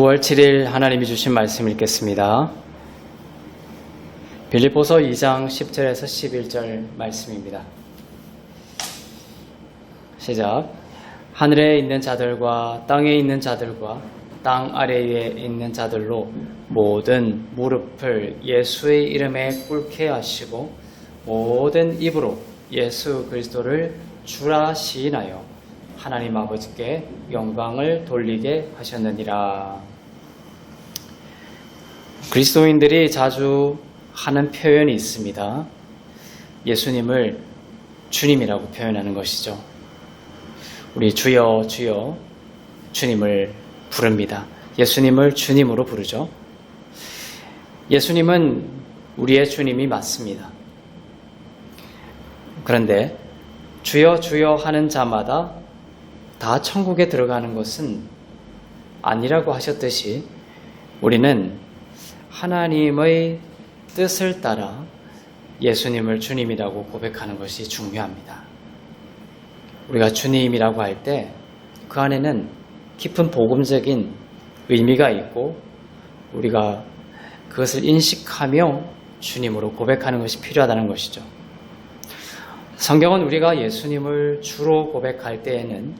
9월 7일 하나님이 주신 말씀 읽겠습니다. 빌립보서 2장 10절에서 11절 말씀입니다. 시작. 하늘에 있는 자들과 땅에 있는 자들과 땅 아래에 있는 자들로 모든 무릎을 예수의 이름에 꿇게 하시고 모든 입으로 예수 그리스도를 주라 시인하여 하나님 아버지께 영광을 돌리게 하셨느니라. 그리스도인들이 자주 하는 표현이 있습니다. 예수님을 주님이라고 표현하는 것이죠. 우리 주여 주여 주님을 부릅니다. 예수님을 주님으로 부르죠. 예수님은 우리의 주님이 맞습니다. 그런데 주여 주여 하는 자마다 다 천국에 들어가는 것은 아니라고 하셨듯이 우리는 하나님의 뜻을 따라 예수님을 주님이라고 고백하는 것이 중요합니다. 우리가 주님이라고 할 때 그 안에는 깊은 복음적인 의미가 있고 우리가 그것을 인식하며 주님으로 고백하는 것이 필요하다는 것이죠. 성경은 우리가 예수님을 주로 고백할 때에는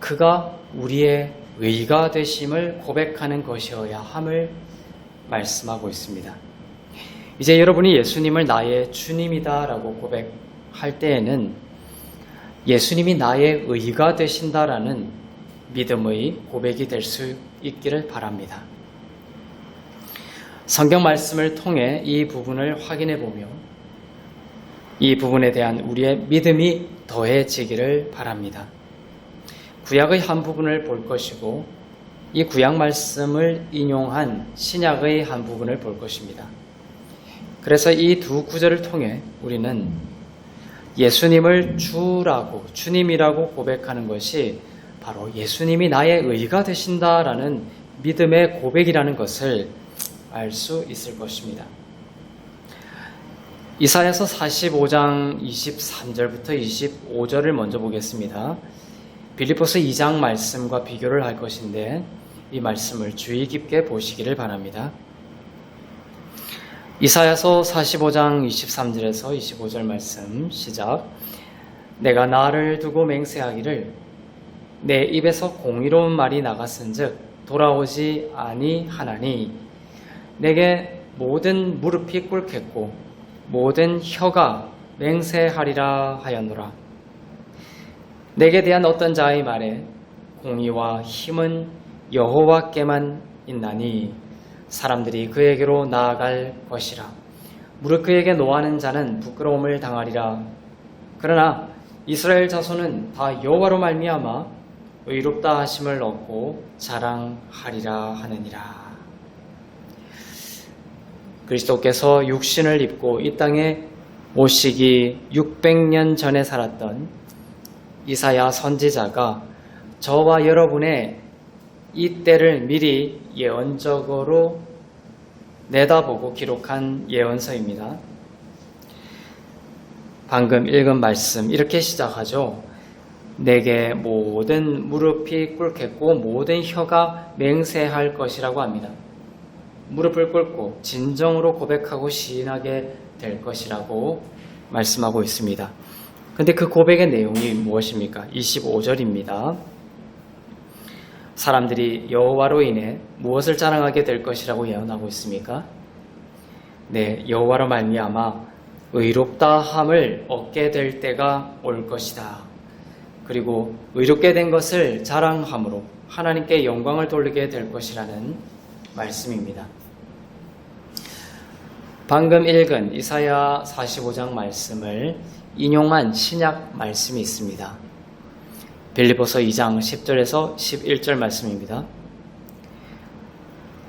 그가 우리의 의가 되심을 고백하는 것이어야 함을 말씀하고 있습니다. 이제 여러분이 예수님을 나의 주님이다라고 고백할 때에는 예수님이 나의 의가 되신다라는 믿음의 고백이 될 수 있기를 바랍니다. 성경 말씀을 통해 이 부분을 확인해 보며 이 부분에 대한 우리의 믿음이 더해지기를 바랍니다. 구약의 한 부분을 볼 것이고 이 구약 말씀을 인용한 신약의 한 부분을 볼 것입니다. 그래서 이 두 구절을 통해 우리는 예수님을 주라고 주님이라고 고백하는 것이 바로 예수님이 나의 의가 되신다라는 믿음의 고백이라는 것을 알 수 있을 것입니다. 이사야서 45장 23절부터 25절을 먼저 보겠습니다. 빌리포스 2장 말씀과 비교를 할 것인데 이 말씀을 주의 깊게 보시기를 바랍니다. 이사야서 45장 23절에서 25절 말씀 시작. 내가 나를 두고 맹세하기를 내 입에서 공의로운 말이 나갔은즉 돌아오지 아니하나니 내게 모든 무릎이 꿇겠고 모든 혀가 맹세하리라 하였노라. 내게 대한 어떤 자의 말에 공의와 힘은 여호와께만 있나니 사람들이 그에게로 나아갈 것이라. 무릇 그에게 노하는 자는 부끄러움을 당하리라. 그러나 이스라엘 자손은 다 여호와로 말미암아 의롭다 하심을 얻고 자랑하리라 하느니라. 그리스도께서 육신을 입고 이 땅에 오시기 600년 전에 살았던 이사야 선지자가 저와 여러분의 이 때를 미리 예언적으로 내다보고 기록한 예언서입니다. 방금 읽은 말씀 이렇게 시작하죠. 내게 모든 무릎이 꿇겠고 모든 혀가 맹세할 것이라고 합니다. 무릎을 꿇고 진정으로 고백하고 시인하게 될 것이라고 말씀하고 있습니다. 근데 그 고백의 내용이 무엇입니까? 25절입니다. 사람들이 여호와로 인해 무엇을 자랑하게 될 것이라고 예언하고 있습니까? 네, 여호와로 말미암아 의롭다 함을 얻게 될 때가 올 것이다. 그리고 의롭게 된 것을 자랑함으로 하나님께 영광을 돌리게 될 것이라는 말씀입니다. 방금 읽은 이사야 45장 말씀을 인용한 신약 말씀이 있습니다. 빌리보서 2장 10절에서 11절 말씀입니다.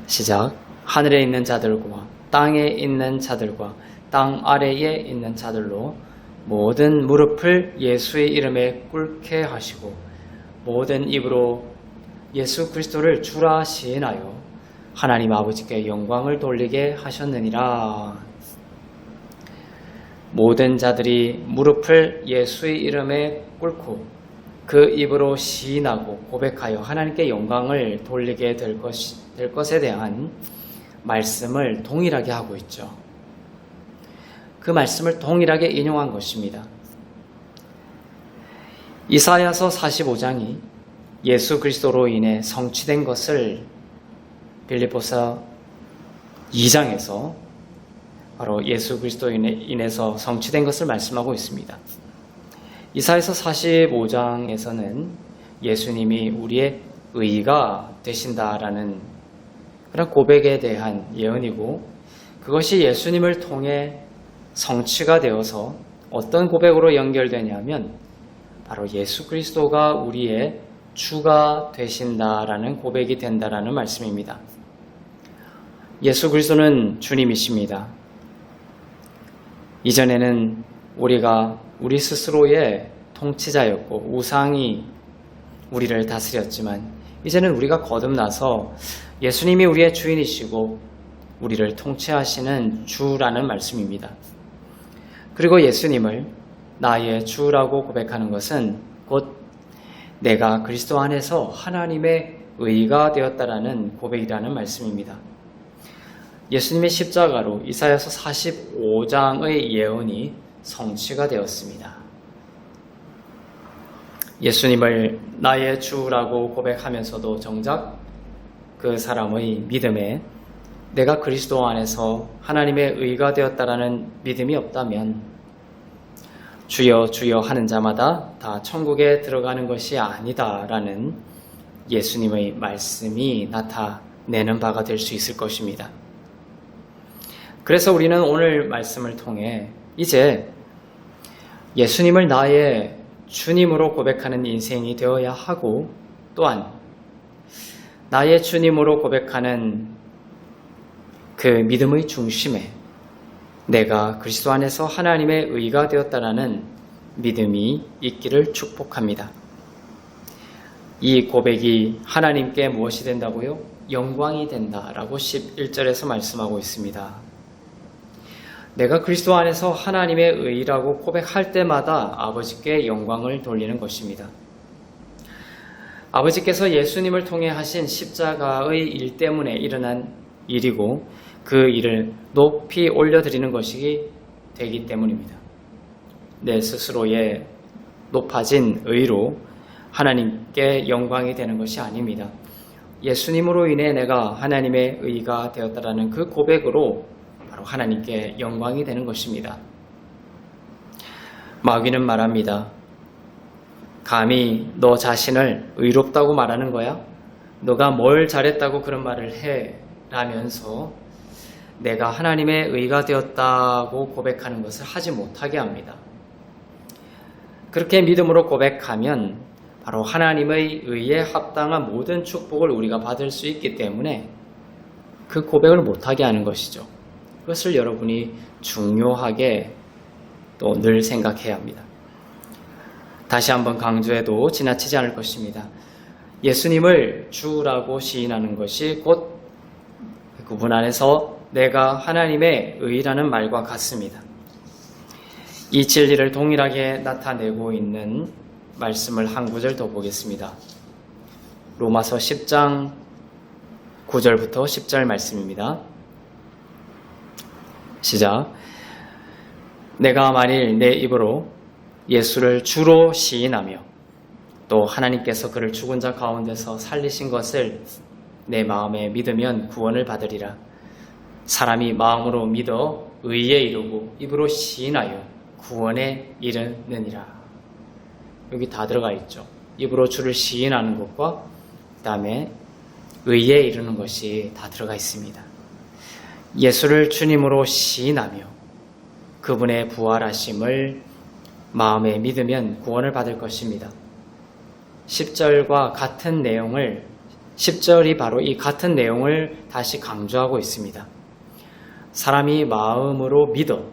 시작. 하늘에 있는 자들과 땅에 있는 자들과 땅 아래에 있는 자들로 모든 무릎을 예수의 이름에 꿇게 하시고 모든 입으로 예수 그리스도를 주라 시인하여 하나님 아버지께 영광을 돌리게 하셨느니라. 모든 자들이 무릎을 예수의 이름에 꿇고 그 입으로 시인하고 고백하여 하나님께 영광을 돌리게 될, 것이, 될 것에 대한 말씀을 동일하게 하고 있죠. 그 말씀을 동일하게 인용한 것입니다. 이사야서 45장이 예수 그리스도로 인해 성취된 것을 빌립보서 2장에서 바로 예수 그리스도로 인해서 성취된 것을 말씀하고 있습니다. 이사에서 45장에서는 예수님이 우리의 의가 되신다라는 그런 고백에 대한 예언이고 그것이 예수님을 통해 성취가 되어서 어떤 고백으로 연결되냐면 바로 예수 그리스도가 우리의 주가 되신다라는 고백이 된다라는 말씀입니다. 예수 그리스도는 주님이십니다. 이전에는 우리가 우리 스스로의 통치자였고 우상이 우리를 다스렸지만 이제는 우리가 거듭나서 예수님이 우리의 주인이시고 우리를 통치하시는 주라는 말씀입니다. 그리고 예수님을 나의 주라고 고백하는 것은 곧 내가 그리스도 안에서 하나님의 의가 되었다라는 고백이라는 말씀입니다. 예수님의 십자가로 이사야서 45장의 예언이 성취가 되었습니다. 예수님을 나의 주라고 고백하면서도 정작 그 사람의 믿음에 내가 그리스도 안에서 하나님의 의가 되었다라는 믿음이 없다면 주여 주여 하는 자마다 다 천국에 들어가는 것이 아니다라는 예수님의 말씀이 나타내는 바가 될 수 있을 것입니다. 그래서 우리는 오늘 말씀을 통해 이제 예수님을 나의 주님으로 고백하는 인생이 되어야 하고 또한 나의 주님으로 고백하는 그 믿음의 중심에 내가 그리스도 안에서 하나님의 의가 되었다라는 믿음이 있기를 축복합니다. 이 고백이 하나님께 무엇이 된다고요? 영광이 된다라고 11절에서 말씀하고 있습니다. 내가 그리스도 안에서 하나님의 의라고 고백할 때마다 아버지께 영광을 돌리는 것입니다. 아버지께서 예수님을 통해 하신 십자가의 일 때문에 일어난 일이고 그 일을 높이 올려드리는 것이 되기 때문입니다. 내 스스로의 높아진 의로 하나님께 영광이 되는 것이 아닙니다. 예수님으로 인해 내가 하나님의 의가 되었다라는 그 고백으로 바로 하나님께 영광이 되는 것입니다. 마귀는 말합니다. 감히 너 자신을 의롭다고 말하는 거야? 너가 뭘 잘했다고 그런 말을 해? 라면서 내가 하나님의 의가 되었다고 고백하는 것을 하지 못하게 합니다. 그렇게 믿음으로 고백하면 바로 하나님의 의에 합당한 모든 축복을 우리가 받을 수 있기 때문에 그 고백을 못하게 하는 것이죠. 그것을 여러분이 중요하게 또 늘 생각해야 합니다. 다시 한번 강조해도 지나치지 않을 것입니다. 예수님을 주라고 시인하는 것이 곧 그분 안에서 내가 하나님의 의라는 말과 같습니다. 이 진리를 동일하게 나타내고 있는 말씀을 한 구절 더 보겠습니다. 로마서 10장 9절부터 10절 말씀입니다. 시작. 내가 만일 내 입으로 예수를 주로 시인하며 또 하나님께서 그를 죽은 자 가운데서 살리신 것을 내 마음에 믿으면 구원을 받으리라. 사람이 마음으로 믿어 의에 이르고 입으로 시인하여 구원에 이르느니라. 여기 다 들어가 있죠. 입으로 주를 시인하는 것과 그 다음에 의에 이르는 것이 다 들어가 있습니다. 예수를 주님으로 시인하며 그분의 부활하심을 마음에 믿으면 구원을 받을 것입니다. 10절과 같은 내용을 10절이 바로 이 같은 내용을 다시 강조하고 있습니다. 사람이 마음으로 믿어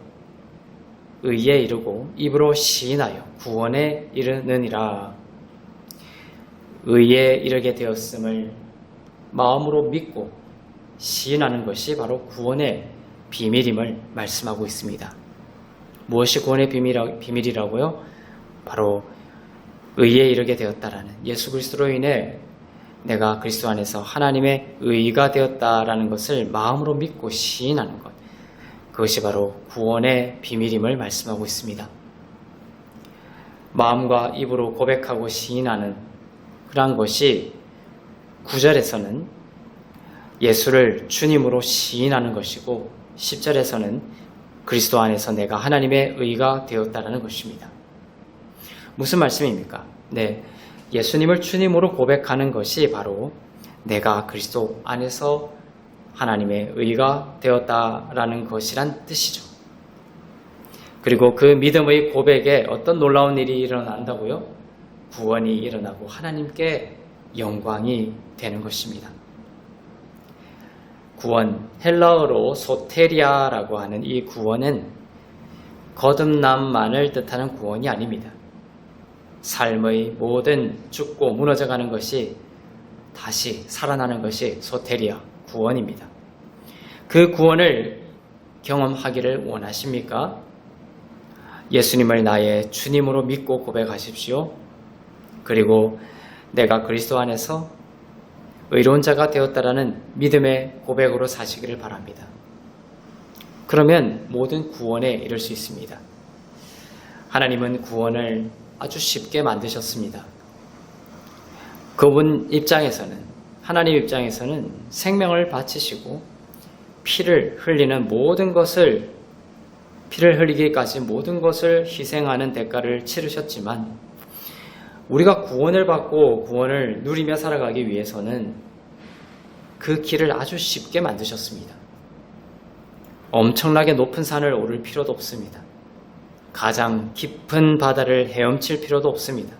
의에 이르고 입으로 시인하여 구원에 이르느니라. 의에 이르게 되었음을 마음으로 믿고 시인하는 것이 바로 구원의 비밀임을 말씀하고 있습니다. 무엇이 구원의 비밀이라고요? 바로 의에 이르게 되었다라는 예수 그리스도로 인해 내가 그리스도 안에서 하나님의 의가 되었다라는 것을 마음으로 믿고 시인하는 것. 그것이 바로 구원의 비밀임을 말씀하고 있습니다. 마음과 입으로 고백하고 시인하는 그러한 것이 구절에서는 예수를 주님으로 시인하는 것이고 10절에서는 그리스도 안에서 내가 하나님의 의가 되었다라는 것입니다. 무슨 말씀입니까? 네. 예수님을 주님으로 고백하는 것이 바로 내가 그리스도 안에서 하나님의 의가 되었다라는 것이란 뜻이죠. 그리고 그 믿음의 고백에 어떤 놀라운 일이 일어난다고요? 구원이 일어나고 하나님께 영광이 되는 것입니다. 구원, 헬라어로 소테리아라고 하는 이 구원은 거듭남만을 뜻하는 구원이 아닙니다. 삶의 모든 죽고 무너져가는 것이 다시 살아나는 것이 소테리아, 구원입니다. 그 구원을 경험하기를 원하십니까? 예수님을 나의 주님으로 믿고 고백하십시오. 그리고 내가 그리스도 안에서 의로운 자가 되었다라는 믿음의 고백으로 사시기를 바랍니다. 그러면 모든 구원에 이를 수 있습니다. 하나님은 구원을 아주 쉽게 만드셨습니다. 그분 입장에서는, 하나님 입장에서는 생명을 바치시고 피를 흘리는 모든 것을, 피를 흘리기까지 모든 것을 희생하는 대가를 치르셨지만, 우리가 구원을 받고 구원을 누리며 살아가기 위해서는 그 길을 아주 쉽게 만드셨습니다. 엄청나게 높은 산을 오를 필요도 없습니다. 가장 깊은 바다를 헤엄칠 필요도 없습니다.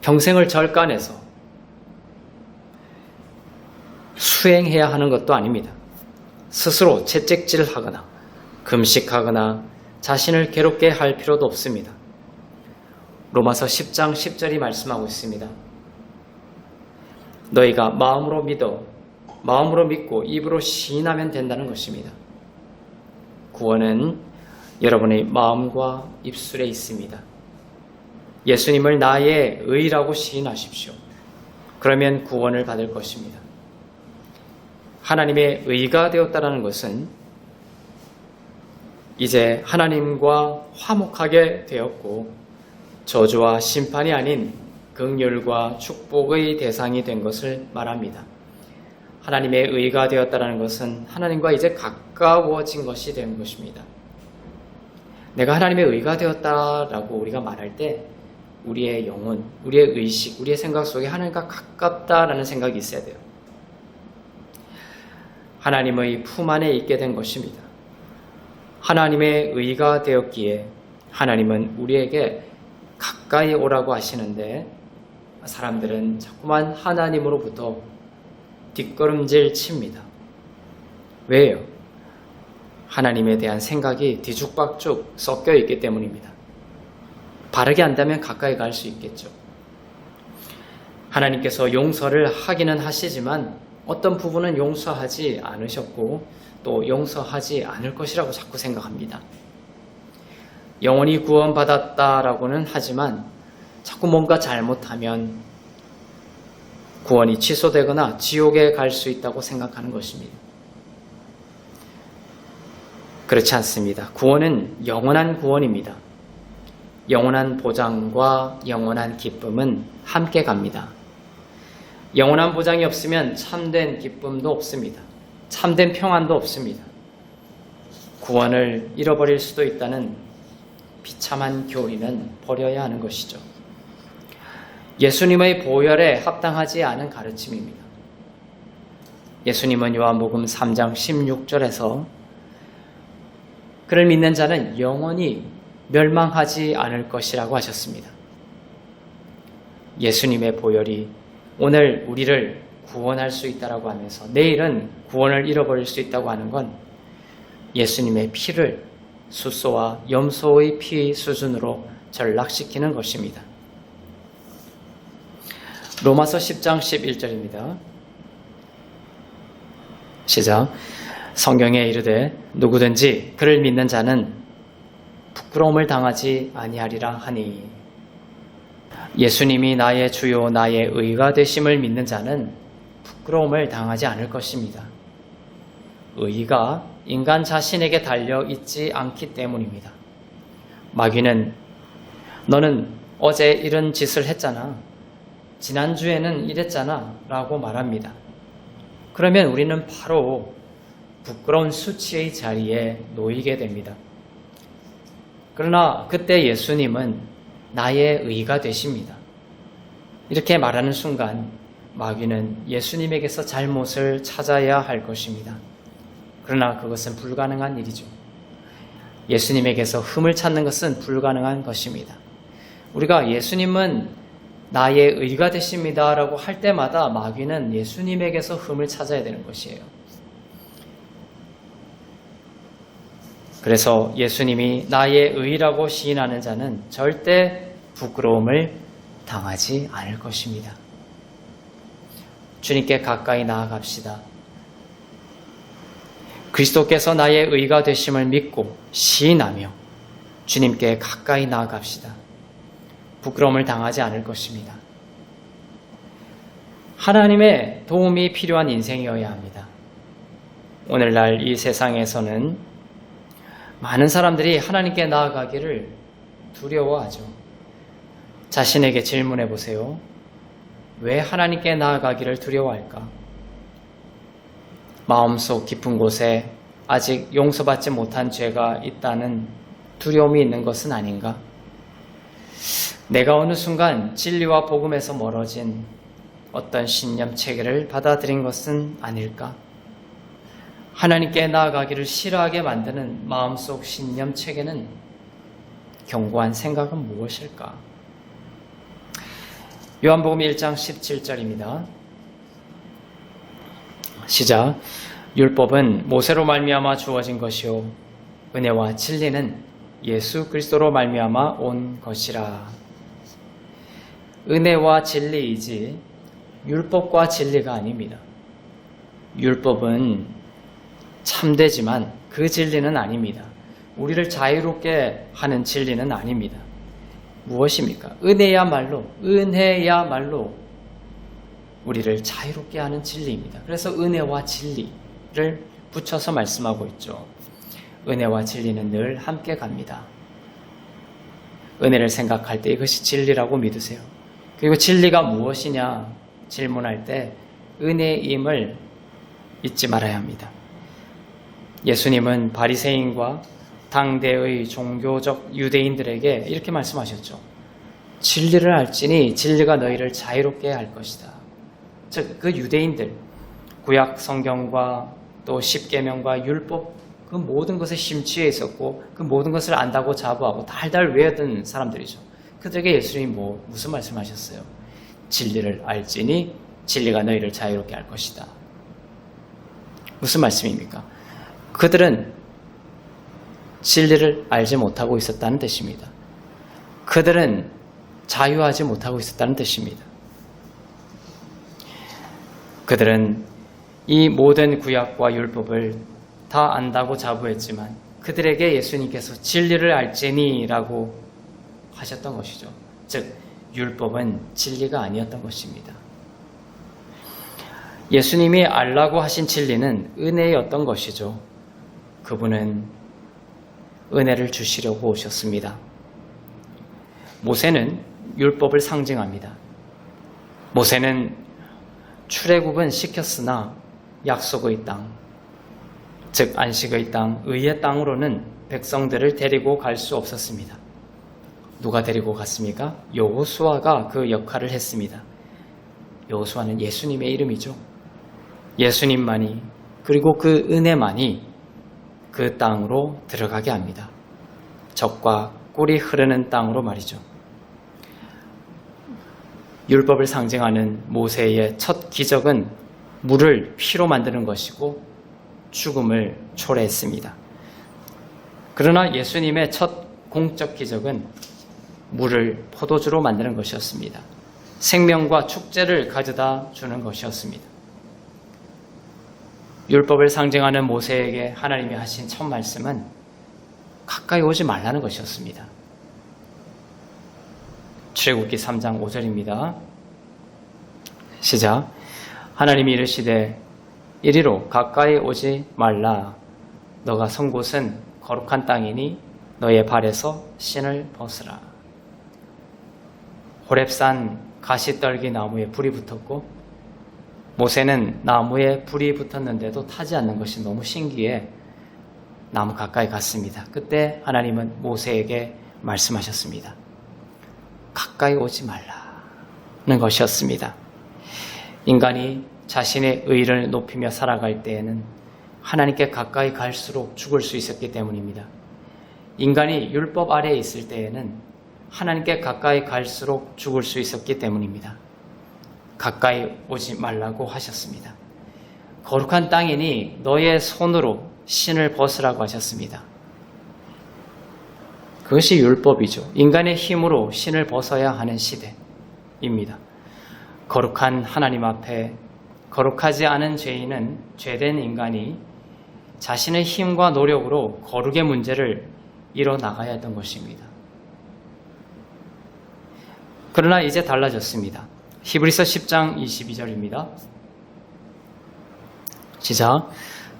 평생을 절간해서 수행해야 하는 것도 아닙니다. 스스로 채찍질 하거나 금식하거나 자신을 괴롭게 할 필요도 없습니다. 로마서 10장 10절이 말씀하고 있습니다. 너희가 마음으로 믿어 마음으로 믿고 입으로 시인하면 된다는 것입니다. 구원은 여러분의 마음과 입술에 있습니다. 예수님을 나의 의라고 시인하십시오. 그러면 구원을 받을 것입니다. 하나님의 의가 되었다는 것은 이제 하나님과 화목하게 되었고 저주와 심판이 아닌 극률과 축복의 대상이 된 것을 말합니다. 하나님의 의가 되었다는 것은 하나님과 이제 가까워진 것이 된 것입니다. 내가 하나님의 의가 되었다라고 우리가 말할 때 우리의 영혼, 우리의 의식, 우리의 생각 속에 하나님과 가깝다라는 생각이 있어야 돼요. 하나님의 품 안에 있게 된 것입니다. 하나님의 의가 되었기에 하나님은 우리에게 가까이 오라고 하시는데 사람들은 자꾸만 하나님으로부터 뒷걸음질 칩니다. 왜요? 하나님에 대한 생각이 뒤죽박죽 섞여 있기 때문입니다. 바르게 한다면 가까이 갈 수 있겠죠. 하나님께서 용서를 하기는 하시지만 어떤 부분은 용서하지 않으셨고 또 용서하지 않을 것이라고 자꾸 생각합니다. 영원히 구원받았다라고는 하지만 자꾸 뭔가 잘못하면 구원이 취소되거나 지옥에 갈 수 있다고 생각하는 것입니다. 그렇지 않습니다. 구원은 영원한 구원입니다. 영원한 보장과 영원한 기쁨은 함께 갑니다. 영원한 보장이 없으면 참된 기쁨도 없습니다. 참된 평안도 없습니다. 구원을 잃어버릴 수도 있다는 비참한 교리는 버려야 하는 것이죠. 예수님의 보혈에 합당하지 않은 가르침입니다. 예수님은 요한복음 3장 16절에서 그를 믿는 자는 영원히 멸망하지 않을 것이라고 하셨습니다. 예수님의 보혈이 오늘 우리를 구원할 수 있다라고 하면서 내일은 구원을 잃어버릴 수 있다고 하는 건 예수님의 피를 숫소와 염소의 피 수준으로 전락시키는 것입니다. 로마서 10장 11절입니다. 시작. 성경에 이르되 누구든지 그를 믿는 자는 부끄러움을 당하지 아니하리라 하니 예수님이 나의 주요 나의 의가 되심을 믿는 자는 부끄러움을 당하지 않을 것입니다. 의가 인간 자신에게 달려 있지 않기 때문입니다. 마귀는 너는 어제 이런 짓을 했잖아. 지난주에는 이랬잖아. 라고 말합니다. 그러면 우리는 바로 부끄러운 수치의 자리에 놓이게 됩니다. 그러나 그때 예수님은 나의 의가 되십니다. 이렇게 말하는 순간 마귀는 예수님에게서 잘못을 찾아야 할 것입니다. 그러나 그것은 불가능한 일이죠. 예수님에게서 흠을 찾는 것은 불가능한 것입니다. 우리가 예수님은 나의 의가 되십니다. 라고 할 때마다 마귀는 예수님에게서 흠을 찾아야 되는 것이에요. 그래서 예수님이 나의 의라고 시인하는 자는 절대 부끄러움을 당하지 않을 것입니다. 주님께 가까이 나아갑시다. 그리스도께서 나의 의가 되심을 믿고 시인하며 주님께 가까이 나아갑시다. 부끄러움을 당하지 않을 것입니다. 하나님의 도움이 필요한 인생이어야 합니다. 오늘날 이 세상에서는 많은 사람들이 하나님께 나아가기를 두려워하죠. 자신에게 질문해 보세요. 왜 하나님께 나아가기를 두려워할까? 마음속 깊은 곳에 아직 용서받지 못한 죄가 있다는 두려움이 있는 것은 아닌가? 내가 어느 순간 진리와 복음에서 멀어진 어떤 신념 체계를 받아들인 것은 아닐까? 하나님께 나아가기를 싫어하게 만드는 마음속 신념 체계는 견고한 생각은 무엇일까? 요한복음 1장 17절입니다. 시작. 율법은 모세로 말미암아 주어진 것이요 은혜와 진리는 예수 그리스도로 말미암아 온 것이라. 은혜와 진리이지 율법과 진리가 아닙니다. 율법은 참되지만 그 진리는 아닙니다. 우리를 자유롭게 하는 진리는 아닙니다. 무엇입니까? 은혜야말로, 은혜야말로 우리를 자유롭게 하는 진리입니다. 그래서 은혜와 진리를 붙여서 말씀하고 있죠. 은혜와 진리는 늘 함께 갑니다. 은혜를 생각할 때 이것이 진리라고 믿으세요. 그리고 진리가 무엇이냐 질문할 때 은혜임을 잊지 말아야 합니다. 예수님은 바리새인과 당대의 종교적 유대인들에게 이렇게 말씀하셨죠. 진리를 알지니 진리가 너희를 자유롭게 할 것이다. 즉 그 유대인들 구약 성경과 또 십계명과 율법 그 모든 것에 심취해 있었고 그 모든 것을 안다고 자부하고 달달 외우던 사람들이죠. 그들에게 예수님이 뭐 무슨 말씀하셨어요? 진리를 알지니 진리가 너희를 자유롭게 할 것이다. 무슨 말씀입니까? 그들은 진리를 알지 못하고 있었다는 뜻입니다. 그들은 자유하지 못하고 있었다는 뜻입니다. 그들은 이 모든 구약과 율법을 다 안다고 자부했지만 그들에게 예수님께서 진리를 알지니라고 하셨던 것이죠. 즉 율법은 진리가 아니었던 것입니다. 예수님이 알라고 하신 진리는 은혜였던 것이죠. 그분은 은혜를 주시려고 오셨습니다. 모세는 율법을 상징합니다. 모세는 출애굽은 시켰으나 약속의 땅, 즉 안식의 땅, 의의 땅으로는 백성들을 데리고 갈 수 없었습니다. 누가 데리고 갔습니까? 여호수아가 그 역할을 했습니다. 여호수아는 예수님의 이름이죠. 예수님만이 그리고 그 은혜만이 그 땅으로 들어가게 합니다. 적과 꿀이 흐르는 땅으로 말이죠. 율법을 상징하는 모세의 첫 기적은 물을 피로 만드는 것이고 죽음을 초래했습니다. 그러나 예수님의 첫 공적 기적은 물을 포도주로 만드는 것이었습니다. 생명과 축제를 가져다 주는 것이었습니다. 율법을 상징하는 모세에게 하나님이 하신 첫 말씀은 가까이 오지 말라는 것이었습니다. 출애굽기 3장 5절입니다. 시작. 하나님이 이르시되 이리로 가까이 오지 말라. 너가 선 곳은 거룩한 땅이니 너의 발에서 신을 벗으라. 호랩산 가시떨기 나무에 불이 붙었고 모세는 나무에 불이 붙었는데도 타지 않는 것이 너무 신기해 나무 가까이 갔습니다. 그때 하나님은 모세에게 말씀하셨습니다. 가까이 오지 말라는 것이었습니다. 인간이 자신의 의를 높이며 살아갈 때에는 하나님께 가까이 갈수록 죽을 수 있었기 때문입니다. 인간이 율법 아래에 있을 때에는 하나님께 가까이 갈수록 죽을 수 있었기 때문입니다. 가까이 오지 말라고 하셨습니다. 거룩한 땅이니 너의 손으로 신을 벗으라고 하셨습니다. 그것이 율법이죠. 인간의 힘으로 신을 벗어야 하는 시대입니다. 거룩한 하나님 앞에 거룩하지 않은 죄인은 죄된 인간이 자신의 힘과 노력으로 거룩의 문제를 이뤄 나가야 했던 것입니다. 그러나 이제 달라졌습니다. 히브리서 10장 22절입니다. 시작.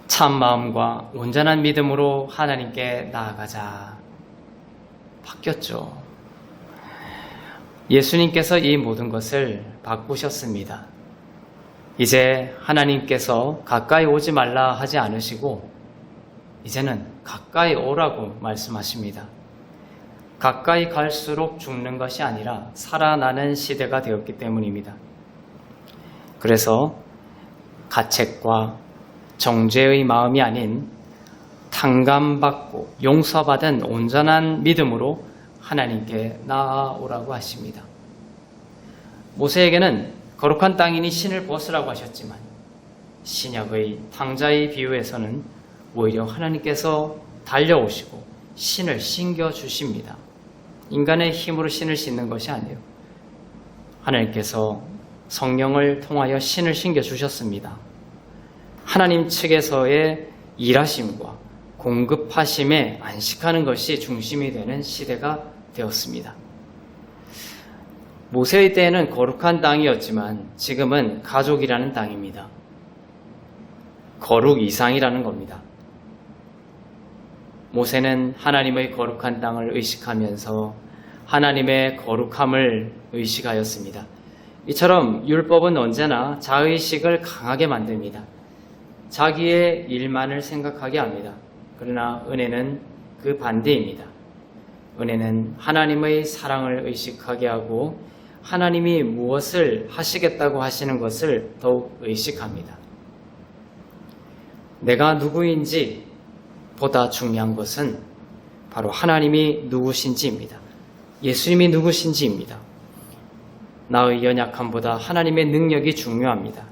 참 마음과 온전한 믿음으로 하나님께 나아가자. 바뀌었죠. 예수님께서 이 모든 것을 바꾸셨습니다. 이제 하나님께서 가까이 오지 말라 하지 않으시고, 이제는 가까이 오라고 말씀하십니다. 가까이 갈수록 죽는 것이 아니라 살아나는 시대가 되었기 때문입니다. 그래서 가책과 정죄의 마음이 아닌 탕감받고 용서받은 온전한 믿음으로 하나님께 나아오라고 하십니다. 모세에게는 거룩한 땅이니 신을 벗으라고 하셨지만 신약의 탕자의 비유에서는 오히려 하나님께서 달려오시고 신을 신겨 주십니다. 인간의 힘으로 신을 씻는 것이 아니에요. 하나님께서 성령을 통하여 신을 신겨 주셨습니다. 하나님 측에서의 일하심과 공급하심에 안식하는 것이 중심이 되는 시대가 되었습니다. 모세의 때에는 거룩한 땅이었지만 지금은 가족이라는 땅입니다. 거룩 이상이라는 겁니다. 모세는 하나님의 거룩한 땅을 의식하면서 하나님의 거룩함을 의식하였습니다. 이처럼 율법은 언제나 자의식을 강하게 만듭니다. 자기의 일만을 생각하게 합니다. 그러나 은혜는 그 반대입니다. 은혜는 하나님의 사랑을 의식하게 하고 하나님이 무엇을 하시겠다고 하시는 것을 더욱 의식합니다. 내가 누구인지 보다 중요한 것은 바로 하나님이 누구신지입니다. 예수님이 누구신지입니다. 나의 연약함보다 하나님의 능력이 중요합니다.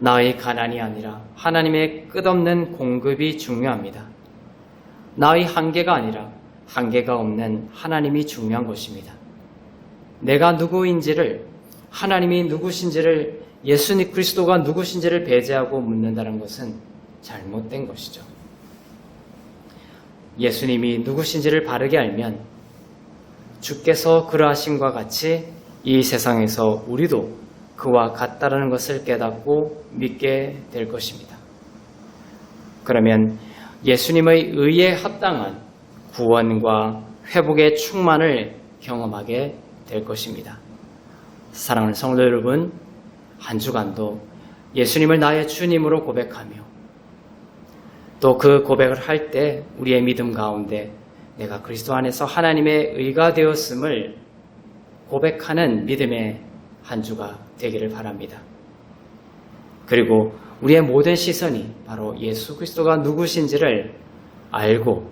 나의 가난이 아니라 하나님의 끝없는 공급이 중요합니다. 나의 한계가 아니라 한계가 없는 하나님이 중요한 것입니다. 내가 누구인지를 하나님이 누구신지를 예수님 그리스도가 누구신지를 배제하고 묻는다는 것은 잘못된 것이죠. 예수님이 누구신지를 바르게 알면 주께서 그러하심과 같이 이 세상에서 우리도 그와 같다라는 것을 깨닫고 믿게 될 것입니다. 그러면 예수님의 의에 합당한 구원과 회복의 충만을 경험하게 될 것입니다. 사랑하는 성도 여러분, 한 주간도 예수님을 나의 주님으로 고백하며 또 그 고백을 할 때 우리의 믿음 가운데 내가 그리스도 안에서 하나님의 의가 되었음을 고백하는 믿음의 한 주가 되기를 바랍니다. 그리고 우리의 모든 시선이 바로 예수 그리스도가 누구신지를 알고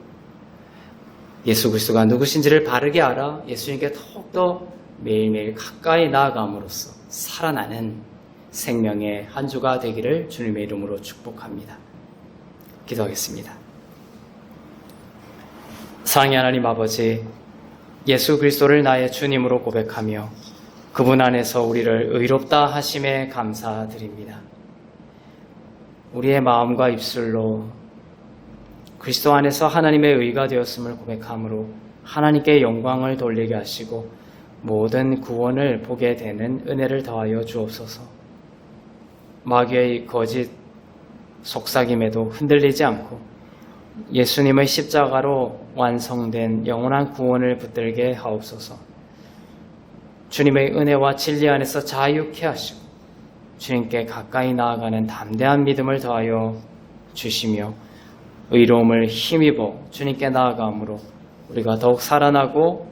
예수 그리스도가 누구신지를 바르게 알아 예수님께 더욱더 매일매일 가까이 나아감으로써 살아나는 생명의 한 주가 되기를 주님의 이름으로 축복합니다. 기도하겠습니다. 사랑의 하나님 아버지, 예수 그리스도를 나의 주님으로 고백하며 그분 안에서 우리를 의롭다 하심에 감사드립니다. 우리의 마음과 입술로 그리스도 안에서 하나님의 의가 되었음을 고백함으로 하나님께 영광을 돌리게 하시고 모든 구원을 보게 되는 은혜를 더하여 주옵소서. 마귀의 거짓 속삭임에도 흔들리지 않고 예수님의 십자가로 완성된 영원한 구원을 붙들게 하옵소서. 주님의 은혜와 진리 안에서 자유케 하시고 주님께 가까이 나아가는 담대한 믿음을 더하여 주시며 의로움을 힘입어 주님께 나아감으로 우리가 더욱 살아나고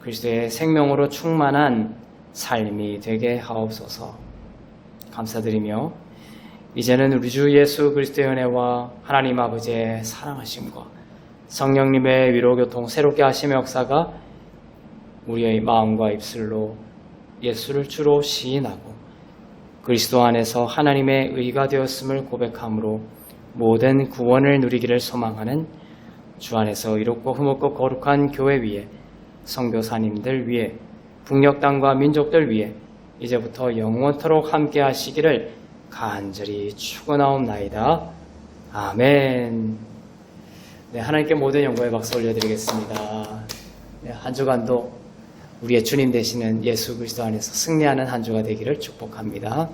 그리스도의 생명으로 충만한 삶이 되게 하옵소서. 감사드리며 이제는 우리 주 예수 그리스도의 은혜와 하나님 아버지의 사랑하심과 성령님의 위로 교통 새롭게 하심의 역사가 우리의 마음과 입술로 예수를 주로 시인하고 그리스도 안에서 하나님의 의가 되었음을 고백함으로 모든 구원을 누리기를 소망하는 주 안에서 이롭고 흠없고 거룩한 교회 위에 성교사님들 위에 북녘 땅과 민족들 위에 이제부터 영원토록 함께 하시기를 간절히 축원하옵나이다. 아멘. 네, 하나님께 모든 영광의 박수 올려드리겠습니다. 네, 한 주간도 우리의 주님 되시는 예수 그리스도 안에서 승리하는 한 주가 되기를 축복합니다.